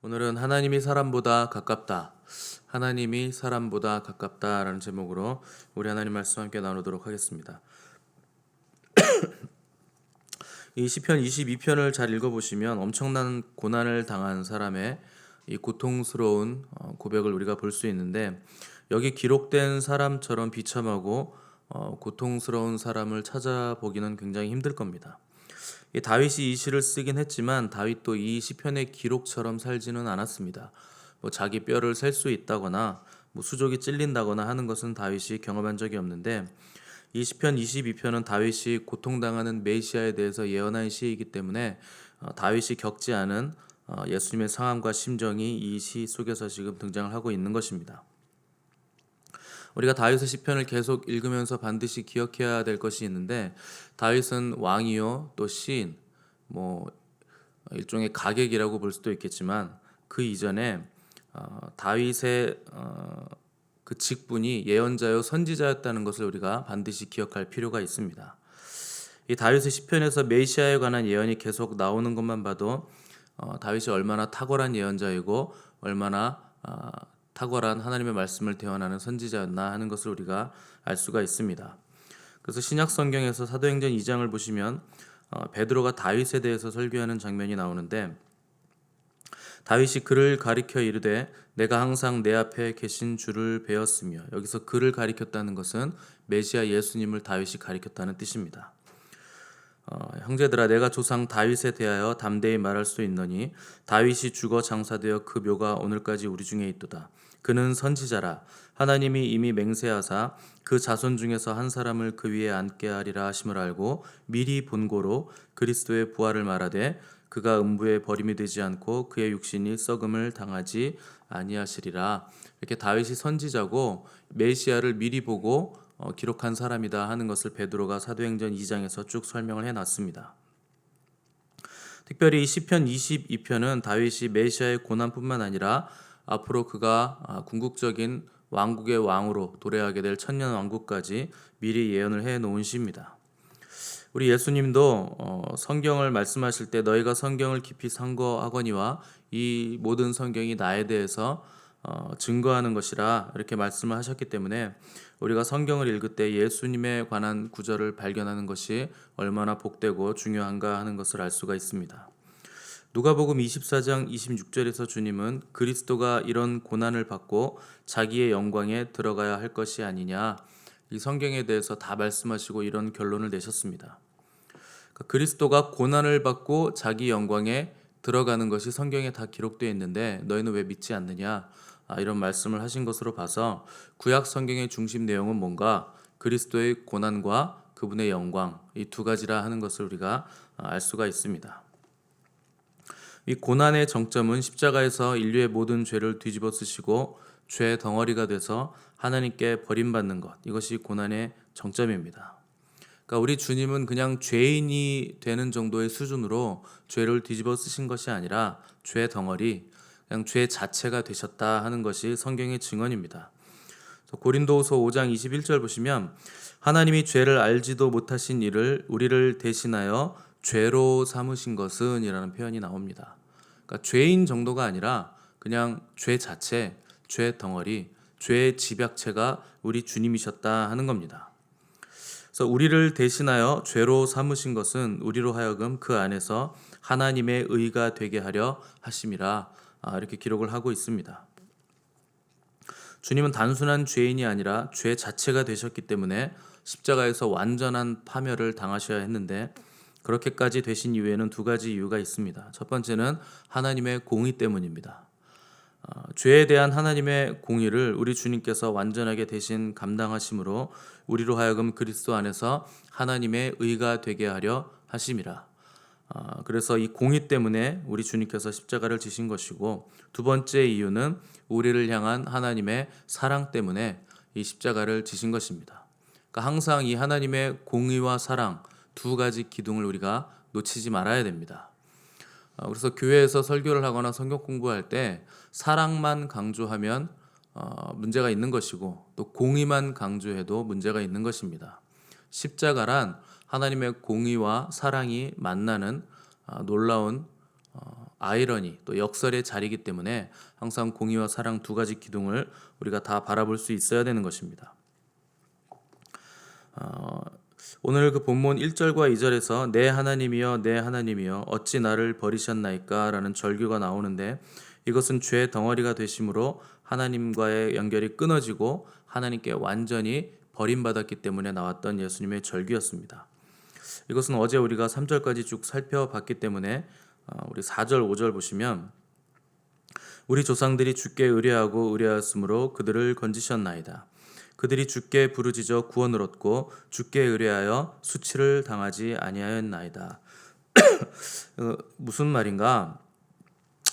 오늘은 하나님이 사람보다 가깝다. 하나님이 사람보다 가깝다라는 제목으로 우리 하나님 말씀 함께 나누도록 하겠습니다. 이 시편 22편을 잘 읽어 보시면 엄청난 고난을 당한 사람의 이 고통스러운 어, 고백을 우리가 볼 수 있는데 여기 기록된 사람처럼 비참하고 어, 고통스러운 사람을 찾아보기는 굉장히 힘들 겁니다. 이 다윗이 이 시를 쓰긴 했지만 다윗도 이 시편의 기록처럼 살지는 않았습니다. 뭐 자기 뼈를 셀 수 있다거나 뭐 수족이 찔린다거나 하는 것은 다윗이 경험한 적이 없는데 이 시편 22편은 다윗이 고통당하는 메시아에 대해서 예언한 시이기 때문에 어, 다윗이 겪지 않은 어, 예수님의 상황과 심정이 이 시 속에서 지금 등장을 하고 있는 것입니다. 우리가 다윗의 시편을 계속 읽으면서 반드시 기억해야 될 것이 있는데 다윗은 왕이요 또 시인 뭐 일종의 가객이라고 볼 수도 있겠지만 그 이전에 어, 다윗의 어, 그 직분이 예언자요 선지자였다는 것을 우리가 반드시 기억할 필요가 있습니다. 이 다윗의 시편에서 메시아에 관한 예언이 계속 나오는 것만 봐도 어, 다윗이 얼마나 탁월한 예언자이고 얼마나 어, 탁월한 하나님의 말씀을 대언하는 선지자였나 하는 것을 우리가 알 수가 있습니다. 그래서 신약 성경에서 사도행전 2장을 보시면 어, 베드로가 다윗에 대해서 설교하는 장면이 나오는데 다윗이 그를 가리켜 이르되 내가 항상 내 앞에 계신 주를 배웠으며 여기서 그를 가리켰다는 것은 메시아 예수님을 다윗이 가리켰다는 뜻입니다. 어, 형제들아 내가 조상 다윗에 대하여 담대히 말할 수 있노니 다윗이 죽어 장사되어 그 묘가 오늘까지 우리 중에 있도다. 그는 선지자라 하나님이 이미 맹세하사 그 자손 중에서 한 사람을 그 위에 앉게 하리라 하심을 알고 미리 본고로 그리스도의 부활을 말하되 그가 음부에 버림이 되지 않고 그의 육신이 썩음을 당하지 아니하시리라 이렇게 다윗이 선지자고 메시아를 미리 보고 어, 기록한 사람이다 하는 것을 베드로가 사도행전 2장에서 쭉 설명을 해 놨습니다. 특별히 시편 22편은 다윗이 메시아의 고난뿐만 아니라 앞으로 그가 아, 궁극적인 왕국의 왕으로 도래하게 될 천년 왕국까지 미리 예언을 해 놓은 시입니다. 우리 예수님도 어, 성경을 말씀하실 때 너희가 성경을 깊이 상고하거니와 이 모든 성경이 나에 대해서 어, 증거하는 것이라 이렇게 말씀을 하셨기 때문에 우리가 성경을 읽을 때 예수님에 관한 구절을 발견하는 것이 얼마나 복되고 중요한가 하는 것을 알 수가 있습니다. 누가복음 24장 26절에서 주님은 그리스도가 이런 고난을 받고 자기의 영광에 들어가야 할 것이 아니냐 이 성경에 대해서 다 말씀하시고 이런 결론을 내셨습니다. 그러니까 그리스도가 고난을 받고 자기 영광에 들어가는 것이 성경에 다 기록되어 있는데 너희는 왜 믿지 않느냐 아, 이런 말씀을 하신 것으로 봐서 구약 성경의 중심 내용은 뭔가 그리스도의 고난과 그분의 영광 이 두 가지라 하는 것을 우리가 알 수가 있습니다. 이 고난의 정점은 십자가에서 인류의 모든 죄를 뒤집어 쓰시고 죄 덩어리가 돼서 하나님께 버림받는 것 이것이 고난의 정점입니다. 그러니까 우리 주님은 그냥 죄인이 되는 정도의 수준으로 죄를 뒤집어 쓰신 것이 아니라 죄 덩어리 그냥 죄 자체가 되셨다 하는 것이 성경의 증언입니다. 고린도후서 5장 21절 보시면 하나님이 죄를 알지도 못하신 이를 우리를 대신하여 죄로 삼으신 것은이라는 표현이 나옵니다. 그러니까 죄인 정도가 아니라 그냥 죄 자체, 죄 덩어리, 죄의 집약체가 우리 주님이셨다 하는 겁니다. 그래서 우리를 대신하여 죄로 삼으신 것은 우리로 하여금 그 안에서 하나님의 의가 되게 하려 하심이라 아, 이렇게 기록을 하고 있습니다. 주님은 단순한 죄인이 아니라 죄 자체가 되셨기 때문에 십자가에서 완전한 파멸을 당하셔야 했는데 그렇게까지 되신 이유에는 두 가지 이유가 있습니다. 첫 번째는 하나님의 공의 때문입니다. 어, 죄에 대한 하나님의 공의를 우리 주님께서 완전하게 대신 감당하심으로 우리로 하여금 그리스도 안에서 하나님의 의가 되게 하려 하심이라. 어, 그래서 이 공의 때문에 우리 주님께서 십자가를 지신 것이고 두 번째 이유는 우리를 향한 하나님의 사랑 때문에 이 십자가를 지신 것입니다. 그러니까 항상 이 하나님의 공의와 사랑 두 가지 기둥을 우리가 놓치지 말아야 됩니다. 어, 그래서 교회에서 설교를 하거나 성경 공부할 때 사랑만 강조하면 어, 문제가 있는 것이고 또 공의만 강조해도 문제가 있는 것입니다. 십자가란 하나님의 공의와 사랑이 만나는 어, 놀라운 아이러니 또 역설의 자리이기 때문에 항상 공의와 사랑 두 가지 기둥을 우리가 다 바라볼 수 있어야 되는 것입니다. 어, 오늘 그 본문 1절과 2절에서 내 하나님이여 내 하나님이여 어찌 나를 버리셨나이까 라는 절규가 나오는데 이것은 죄 덩어리가 되심으로 하나님과의 연결이 끊어지고 하나님께 완전히 버림받았기 때문에 나왔던 예수님의 절규였습니다. 이것은 어제 우리가 3절까지 쭉 살펴봤기 때문에 어, 우리 4절 5절 보시면 우리 조상들이 주께 의뢰하고 의뢰하였으므로 그들을 건지셨나이다. 그들이 주께 부르짖어 구원을 얻고 주께 의뢰하여 수치를 당하지 아니하였나이다. 어, 무슨 말인가?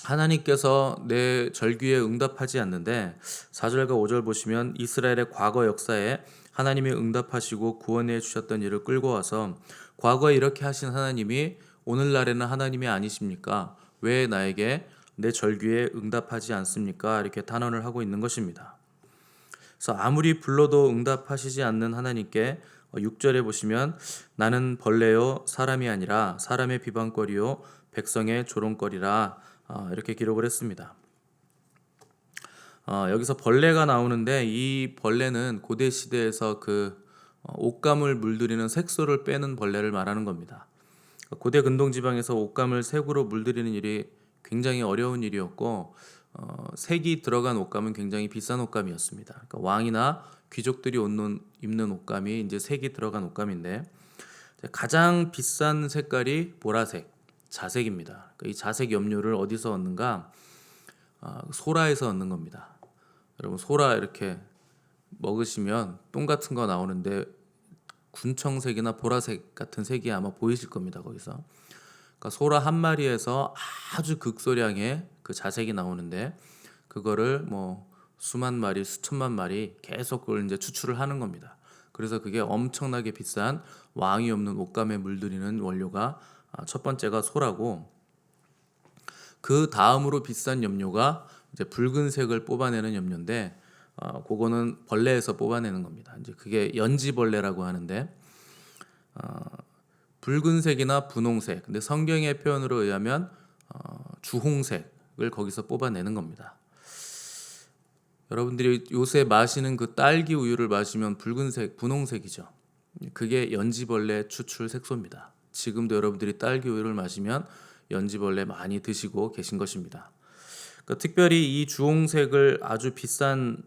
하나님께서 내 절규에 응답하지 않는데 4절과 5절 보시면 이스라엘의 과거 역사에 하나님이 응답하시고 구원해 주셨던 일을 끌고 와서 과거에 이렇게 하신 하나님이 오늘날에는 하나님이 아니십니까? 왜 나에게 내 절규에 응답하지 않습니까? 이렇게 단언을 하고 있는 것입니다. 그래서 아무리 불러도 응답하시지 않는 하나님께 6절에 보시면 나는 벌레요 사람이 아니라 사람의 비방거리요 백성의 조롱거리라 어, 이렇게 기록을 했습니다. 어, 여기서 벌레가 나오는데 이 벌레는 고대 시대에서 그 어, 옷감을 물들이는 색소를 빼는 벌레를 말하는 겁니다. 고대 근동 지방에서 옷감을 색으로 물들이는 일이 굉장히 어려운 일이었고 어, 색이 들어간 옷감은 굉장히 비싼 옷감이었습니다. 그러니까 왕이나 귀족들이 옷는, 입는 옷감이 이제 색이 들어간 옷감인데 가장 비싼 색깔이 보라색, 자색입니다. 그러니까 이 자색 염료를 어디서 얻는가? 어, 소라에서 얻는 겁니다. 여러분 소라 이렇게 먹으시면 똥 같은 거 나오는데 군청색이나 보라색 같은 색이 아마 보이실 겁니다. 거기서. 그러니까 소라 한 마리에서 아주 극소량의 그 자색이 나오는데 그거를 뭐 수만 마리, 수천만 마리 계속 그걸 이제 추출을 하는 겁니다. 그래서 그게 엄청나게 비싼 왕이 없는 옷감에 물들이는 원료가 아, 첫 번째가 소라고 그 다음으로 비싼 염료가 이제 붉은색을 뽑아내는 염료인데 어, 그거는 벌레에서 뽑아내는 겁니다. 이제 그게 연지벌레라고 하는데 어, 붉은색이나 분홍색. 근데 성경의 표현으로 의하면 어, 주홍색을 거기서 뽑아내는 겁니다. 여러분들이 요새 마시는 그 딸기 우유를 마시면 붉은색, 분홍색이죠. 그게 연지벌레 추출 색소입니다. 지금도 여러분들이 딸기 우유를 마시면 연지벌레 많이 드시고 계신 것입니다. 그러니까 특별히 이 주홍색을 아주 비싼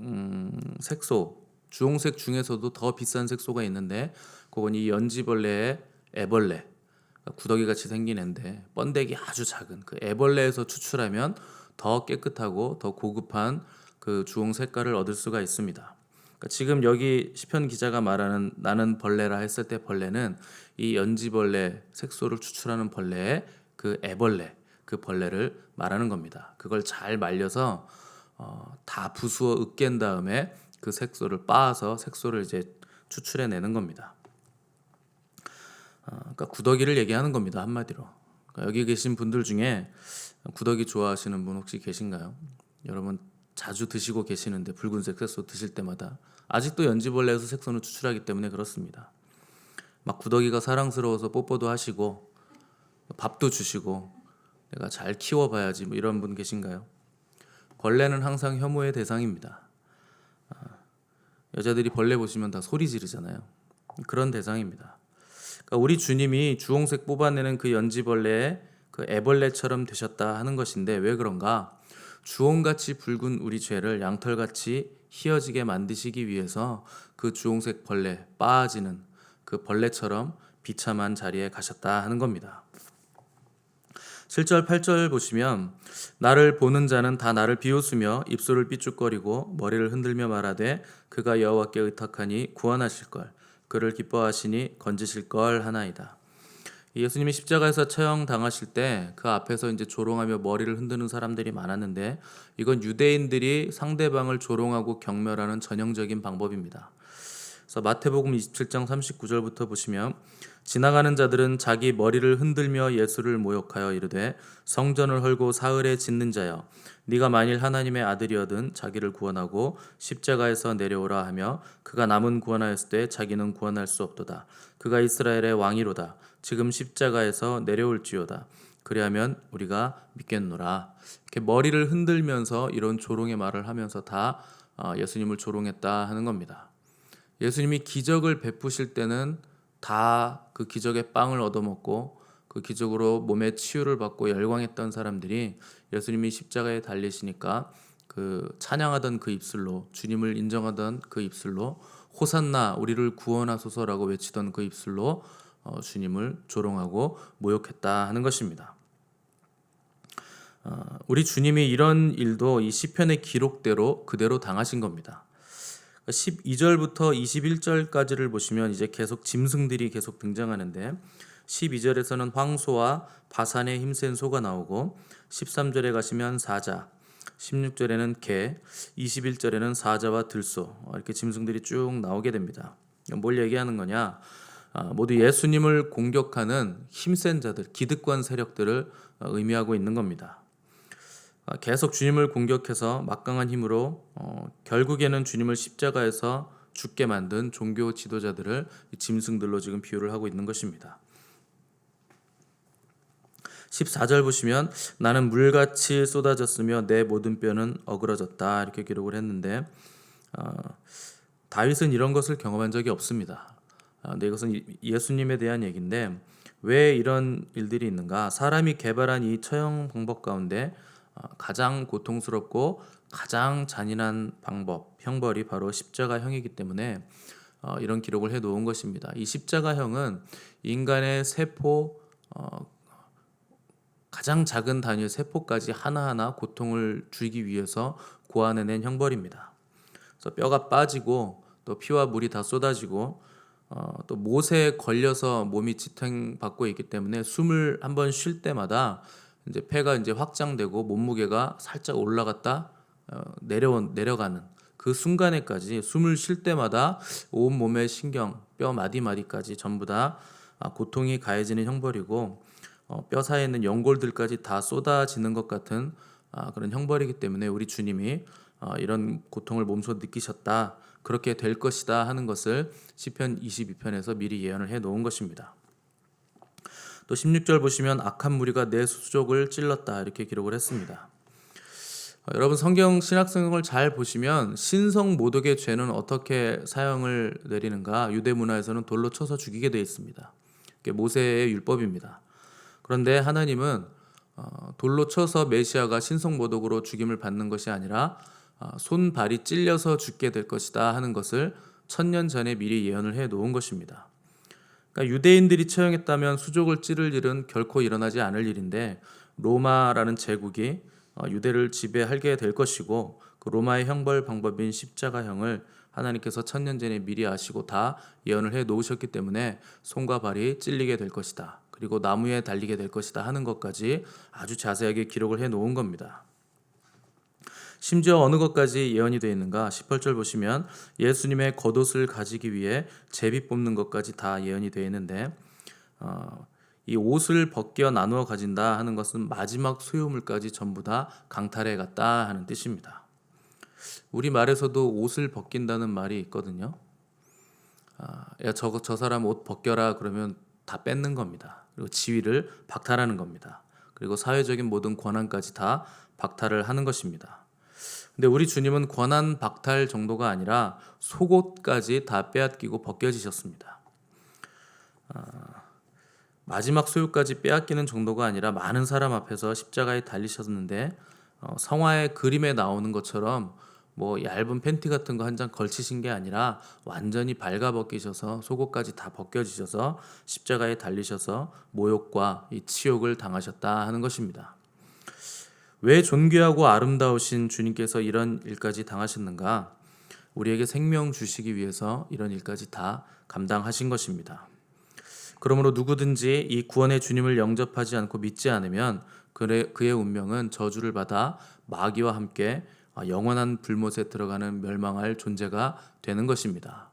음, 색소, 주홍색 중에서도 더 비싼 색소가 있는데 그건 이 연지벌레의 애벌레, 그러니까 구더기 같이 생긴 애인데 번데기 아주 작은 그 애벌레에서 추출하면 더 깨끗하고 더 고급한 그 주홍 색깔을 얻을 수가 있습니다. 그러니까 지금 여기 시편 기자가 말하는 나는 벌레라 했을 때 벌레는 이 연지벌레 색소를 추출하는 벌레의 그 애벌레 그 벌레를 말하는 겁니다. 그걸 잘 말려서 어, 다 부수어 으깬 다음에 그 색소를 빻아서 색소를 이제 추출해 내는 겁니다. 어, 그러니까 구더기를 얘기하는 겁니다 한마디로. 그러니까 여기 계신 분들 중에 구더기 좋아하시는 분 혹시 계신가요? 여러분 자주 드시고 계시는데 붉은색 색소 드실 때마다 아직도 연지벌레에서 색소는 추출하기 때문에 그렇습니다. 막 구더기가 사랑스러워서 뽀뽀도 하시고 밥도 주시고 내가 잘 키워봐야지 뭐 이런 분 계신가요? 벌레는 항상 혐오의 대상입니다. 아, 여자들이 벌레 보시면 다 소리 지르잖아요. 그런 대상입니다. 그러니까 우리 주님이 주홍색 뽑아내는 그 연지벌레의 그 애벌레처럼 되셨다 하는 것인데 왜 그런가? 주홍같이 붉은 우리 죄를 양털같이 희어지게 만드시기 위해서 그 주홍색 벌레 빠지는 그 벌레처럼 비참한 자리에 가셨다 하는 겁니다. 7절 8절 보시면 나를 보는 자는 다 나를 비웃으며 입술을 삐죽거리고 머리를 흔들며 말하되 그가 여호와께 의탁하니 구원하실 걸 그를 기뻐하시니 건지실 걸 하나이다. 예수님이 십자가에서 처형 당하실 때 그 앞에서 이제 조롱하며 머리를 흔드는 사람들이 많았는데 이건 유대인들이 상대방을 조롱하고 경멸하는 전형적인 방법입니다. 그래서 마태복음 27장 39절부터 보시면 지나가는 자들은 자기 머리를 흔들며 예수를 모욕하여 이르되 성전을 헐고 사흘에 짓는 자여 네가 만일 하나님의 아들이어든 자기를 구원하고 십자가에서 내려오라 하며 그가 남은 구원하였을 때 자기는 구원할 수 없도다 그가 이스라엘의 왕이로다 지금 십자가에서 내려올지어다 그리하면 우리가 믿겠노라. 이렇게 머리를 흔들면서 이런 조롱의 말을 하면서 다 어, 예수님을 조롱했다 하는 겁니다. 예수님이 기적을 베푸실 때는 다 그 기적의 빵을 얻어먹고 그 기적으로 몸의 치유를 받고 열광했던 사람들이 예수님이 십자가에 달리시니까 그 찬양하던 그 입술로 주님을 인정하던 그 입술로 호산나 우리를 구원하소서라고 외치던 그 입술로 어, 주님을 조롱하고 모욕했다 하는 것입니다. 어, 우리 주님이 이런 일도 이 시편의 기록대로 그대로 당하신 겁니다. 12절부터 21절까지를 보시면 이제 계속 짐승들이 계속 등장하는데 12절에서는 황소와 바산의 힘센 소가 나오고 13절에 가시면 사자, 16절에는 개, 21절에는 사자와 들소 어, 이렇게 짐승들이 쭉 나오게 됩니다. 뭘 얘기하는 거냐? 아, 모두 예수님을 공격하는 힘센 자들, 기득권 세력들을 어, 의미하고 있는 겁니다. 아, 계속 주님을 공격해서 막강한 힘으로 어, 결국에는 주님을 십자가에서 죽게 만든 종교 지도자들을 이 짐승들로 지금 비유를 하고 있는 것입니다. 14절 보시면 나는 물같이 쏟아졌으며 내 모든 뼈는 어그러졌다 이렇게 기록을 했는데 어, 다윗은 이런 것을 경험한 적이 없습니다. 아, 근데 이것은 이- 예수님에 대한 얘기인데 왜 이런 일들이 있는가? 사람이 개발한 이 처형 방법 가운데 어, 가장 고통스럽고 가장 잔인한 방법, 형벌이 바로 십자가형이기 때문에 어, 이런 기록을 해 놓은 것입니다. 이 십자가형은 인간의 세포 어, 가장 작은 단위의 세포까지 하나하나 고통을 주기 위해서 고안해낸 형벌입니다. 그래서 뼈가 빠지고 또 피와 물이 다 쏟아지고 어, 또 못에 걸려서 몸이 지탱받고 있기 때문에 숨을 한번 쉴 때마다 이제 폐가 이제 확장되고 몸무게가 살짝 올라갔다 어, 내려 내려가는 그 순간에까지 숨을 쉴 때마다 온 몸의 신경, 뼈 마디 마디까지 전부 다 아, 고통이 가해지는 형벌이고 어, 뼈 사이에 있는 연골들까지 다 쏟아지는 것 같은 아, 그런 형벌이기 때문에 우리 주님이 어, 이런 고통을 몸소 느끼셨다. 그렇게 될 것이다 하는 것을 시편 22편에서 미리 예언을 해 놓은 것입니다. 또 16절 보시면 악한 무리가 내 수족을 찔렀다 이렇게 기록을 했습니다. 어, 여러분 성경 신학 성경을 잘 보시면 신성 모독의 죄는 어떻게 사형을 내리는가 유대 문화에서는 돌로 쳐서 죽이게 되어 있습니다. 모세의 율법입니다. 그런데 하나님은 어, 돌로 쳐서 메시아가 신성 모독으로 죽임을 받는 것이 아니라 어, 손발이 찔려서 죽게 될 것이다 하는 것을 천년 전에 미리 예언을 해 놓은 것입니다. 그러니까 유대인들이 처형했다면 수족을 찌를 일은 결코 일어나지 않을 일인데 로마라는 제국이 어, 유대를 지배하게 될 것이고 그 로마의 형벌 방법인 십자가형을 하나님께서 천년 전에 미리 아시고 다 예언을 해 놓으셨기 때문에 손과 발이 찔리게 될 것이다. 그리고 나무에 달리게 될 것이다 하는 것까지 아주 자세하게 기록을 해 놓은 겁니다. 심지어 어느 것까지 예언이 되어 있는가? 18절 보시면 예수님의 겉옷을 가지기 위해 제비 뽑는 것까지 다 예언이 되어 있는데 어, 이 옷을 벗겨 나누어 가진다 하는 것은 마지막 소유물까지 전부 다 강탈해 갔다 하는 뜻입니다. 우리 말에서도 옷을 벗긴다는 말이 있거든요. 아, 야, 저, 저 사람 옷 벗겨라 그러면 다 뺏는 겁니다. 그리고 지위를 박탈하는 겁니다. 그리고 사회적인 모든 권한까지 다 박탈을 하는 것입니다. 근데 우리 주님은 권한 박탈 정도가 아니라 속옷까지 다 빼앗기고 벗겨지셨습니다. 아, 마지막 소유까지 빼앗기는 정도가 아니라 많은 사람 앞에서 십자가에 달리셨는데 어, 성화의 그림에 나오는 것처럼 뭐 얇은 팬티 같은 거 한 장 걸치신 게 아니라 완전히 발가벗기셔서 속옷까지 다 벗겨지셔서 십자가에 달리셔서 모욕과 이 치욕을 당하셨다 하는 것입니다. 왜 존귀하고 아름다우신 주님께서 이런 일까지 당하셨는가? 우리에게 생명 주시기 위해서 이런 일까지 다 감당하신 것입니다. 그러므로 누구든지 이 구원의 주님을 영접하지 않고 믿지 않으면 그의, 운명은 저주를 받아 마귀와 함께 영원한 불못에 들어가는 멸망할 존재가 되는 것입니다.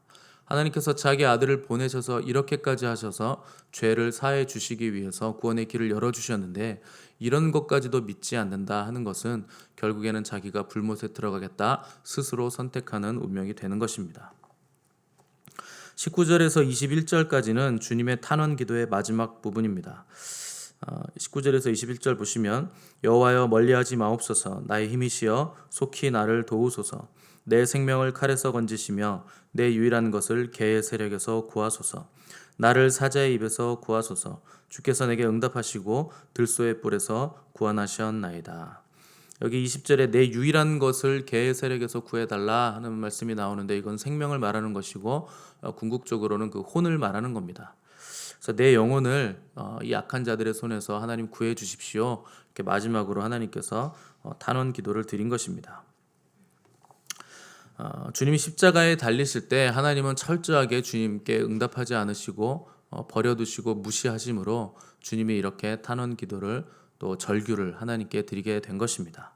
하나님께서 자기 아들을 보내셔서 이렇게까지 하셔서 죄를 사해 주시기 위해서 구원의 길을 열어 주셨는데 이런 것까지도 믿지 않는다 하는 것은 결국에는 자기가 불못에 들어가겠다 스스로 선택하는 운명이 되는 것입니다. 19절에서 21절까지는 주님의 탄원 기도의 마지막 부분입니다. 어, 19절에서 21절 보시면 여호와여 멀리하지 마옵소서 나의 힘이시여 속히 나를 도우소서 내 생명을 칼에서 건지시며 내 유일한 것을 개의 세력에서 구하소서 나를 사자의 입에서 구하소서 주께서 내게 응답하시고 들소의 뿔에서 구원하셨나이다. 여기 20절에 내 유일한 것을 개의 세력에서 구해달라 하는 말씀이 나오는데 이건 생명을 말하는 것이고 어, 궁극적으로는 그 혼을 말하는 겁니다. 그래서 내 영혼을 어, 이 약한 자들의 손에서 하나님 구해 주십시오. 이렇게 마지막으로 하나님께서 어, 단원 기도를 드린 것입니다. 어, 주님이 십자가에 달리실 때 하나님은 철저하게 주님께 응답하지 않으시고 어, 버려두시고 무시하심으로 주님이 이렇게 탄원 기도를 또 절규를 하나님께 드리게 된 것입니다.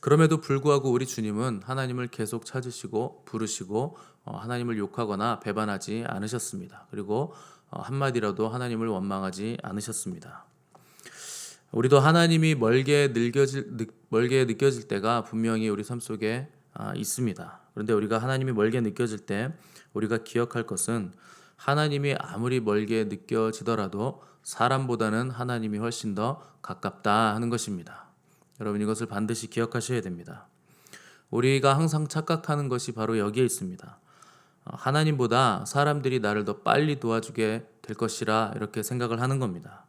그럼에도 불구하고 우리 주님은 하나님을 계속 찾으시고 부르시고 어, 하나님을 욕하거나 배반하지 않으셨습니다. 그리고 어, 한마디라도 하나님을 원망하지 않으셨습니다. 우리도 하나님이 멀게 느껴질 멀게 느껴질 때가 분명히 우리 삶 속에 아, 있습니다. 그런데 우리가 하나님이 멀게 느껴질 때 우리가 기억할 것은 하나님이 아무리 멀게 느껴지더라도 사람보다는 하나님이 훨씬 더 가깝다 하는 것입니다. 여러분 이것을 반드시 기억하셔야 됩니다. 우리가 항상 착각하는 것이 바로 여기에 있습니다. 어, 하나님보다 사람들이 나를 더 빨리 도와주게 될 것이라 이렇게 생각을 하는 겁니다.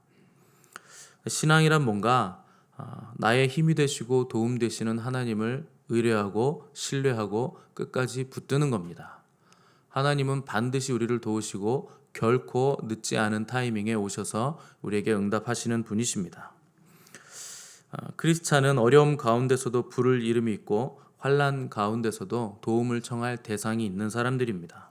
신앙이란 뭔가 어, 나의 힘이 되시고 도움 되시는 하나님을 의뢰하고 신뢰하고 끝까지 붙드는 겁니다. 하나님은 반드시 우리를 도우시고 결코 늦지 않은 타이밍에 오셔서 우리에게 응답하시는 분이십니다. 어, 크리스찬은 어려움 가운데서도 부를 이름이 있고 환란 가운데서도 도움을 청할 대상이 있는 사람들입니다.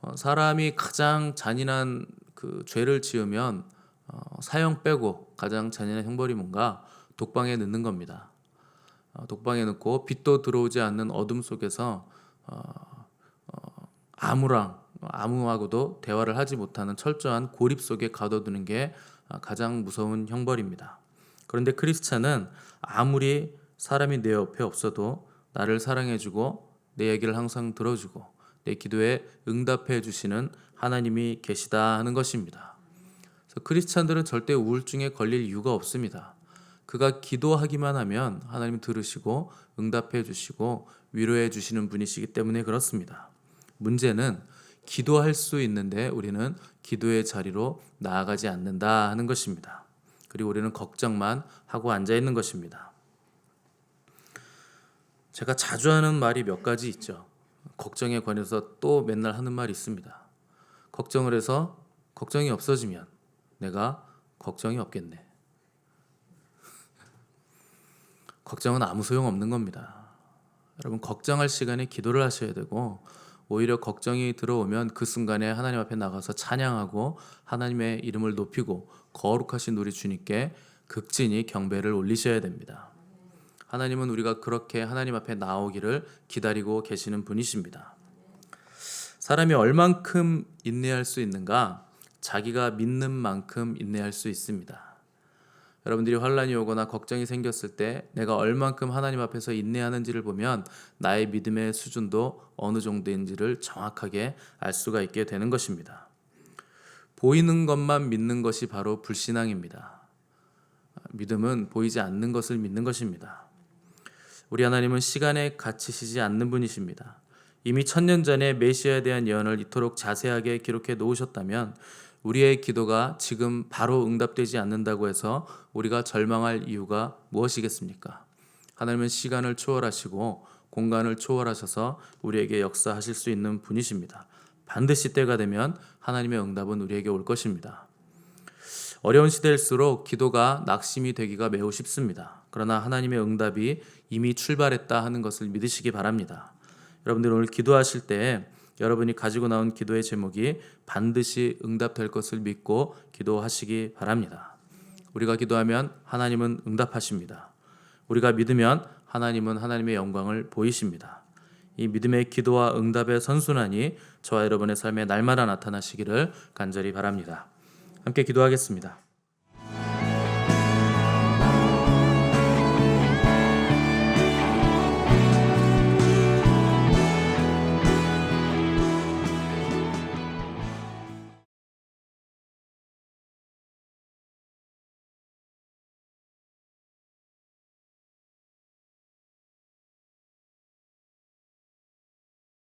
어, 사람이 가장 잔인한 그 죄를 지으면 어, 사형 빼고 가장 잔인한 형벌이 뭔가 독방에 넣는 겁니다. 어, 독방에 넣고 빛도 들어오지 않는 어둠 속에서 어, 어, 아무랑 아무하고도 대화를 하지 못하는 철저한 고립 속에 가둬두는 게 어, 가장 무서운 형벌입니다. 그런데 크리스찬은 아무리 사람이 내 옆에 없어도 나를 사랑해주고 내 얘기를 항상 들어주고 내 기도에 응답해 주시는 하나님이 계시다 하는 것입니다. 그래서 크리스찬들은 절대 우울증에 걸릴 이유가 없습니다. 그가 기도하기만 하면 하나님 들으시고 응답해 주시고 위로해 주시는 분이시기 때문에 그렇습니다. 문제는 기도할 수 있는데 우리는 기도의 자리로 나아가지 않는다 하는 것입니다. 그리고 우리는 걱정만 하고 앉아 있는 것입니다. 제가 자주 하는 말이 몇 가지 있죠. 걱정에 관해서 또 맨날 하는 말이 있습니다. 걱정을 해서 걱정이 없어지면 내가 걱정이 없겠네. 걱정은 아무 소용 없는 겁니다. 여러분 걱정할 시간에 기도를 하셔야 되고 오히려 걱정이 들어오면 그 순간에 하나님 앞에 나가서 찬양하고 하나님의 이름을 높이고 거룩하신 우리 주님께 극진히 경배를 올리셔야 됩니다. 하나님은 우리가 그렇게 하나님 앞에 나오기를 기다리고 계시는 분이십니다. 사람이 얼만큼 인내할 수 있는가? 자기가 믿는 만큼 인내할 수 있습니다. 여러분들이 환란이 오거나 걱정이 생겼을 때 내가 얼만큼 하나님 앞에서 인내하는지를 보면 나의 믿음의 수준도 어느 정도인지를 정확하게 알 수가 있게 되는 것입니다. 보이는 것만 믿는 것이 바로 불신앙입니다. 믿음은 보이지 않는 것을 믿는 것입니다. 우리 하나님은 시간에 갇히시지 않는 분이십니다. 이미 천년 전에 메시아에 대한 예언을 이토록 자세하게 기록해 놓으셨다면 우리의 기도가 지금 바로 응답되지 않는다고 해서 우리가 절망할 이유가 무엇이겠습니까? 하나님은 시간을 초월하시고 공간을 초월하셔서 우리에게 역사하실 수 있는 분이십니다. 반드시 때가 되면 하나님의 응답은 우리에게 올 것입니다. 어려운 시대일수록 기도가 낙심이 되기가 매우 쉽습니다. 그러나 하나님의 응답이 이미 출발했다 하는 것을 믿으시기 바랍니다. 여러분들 오늘 기도하실 때 여러분이 가지고 나온 기도의 제목이 반드시 응답될 것을 믿고 기도하시기 바랍니다. 우리가 기도하면 하나님은 응답하십니다. 우리가 믿으면 하나님은 하나님의 영광을 보이십니다. 이 믿음의 기도와 응답의 선순환이 저와 여러분의 삶에 날마다 나타나시기를 간절히 바랍니다. 함께 기도하겠습니다.